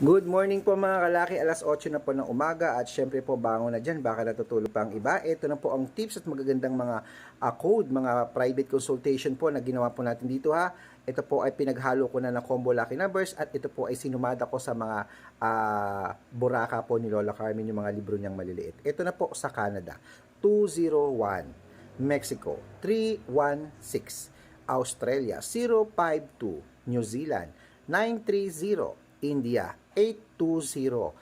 Good morning po mga kalaki, alas 8 na po ng umaga at syempre po bangon na dyan, baka natutulog pa ang iba. Ito na po ang tips at magagandang mga ah, code, mga private consultation po na ginawa po natin dito ha. Ito po ay pinaghalo ko na ng combo lucky numbers at ito po ay sinumada ko sa mga ah, buraka po ni Lola Carmen, yung mga libro niyang maliliit. Ito na po sa Canada, 201, Mexico, 316, Australia, 052, New Zealand, 930, India 820,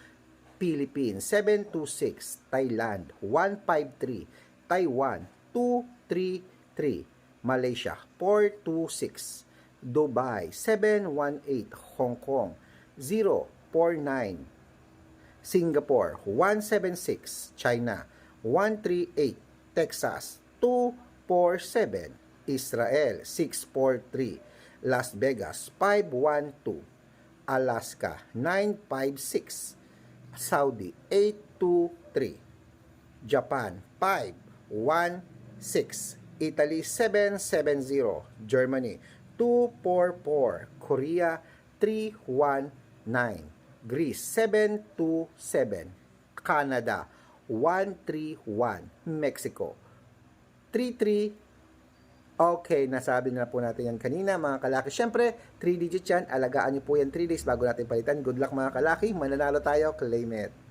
Philippines 726, Thailand 153, Taiwan 233, Malaysia 426, Dubai 718, Hong Kong 049, Singapore 176, China 138, Texas 247, Israel 643, Las Vegas 512, Alaska 956, Saudi 823, Japan 516, Italy 770, Germany 244, Korea 319, Greece 727, Canada 131, Mexico 33 Okay, nasabi na po natin yan kanina mga kalaki. Siyempre, 3 digit yan. Alagaan niyo po yan 3 days bago natin palitan. Good luck mga kalaki. Mananalo tayo. Claim it.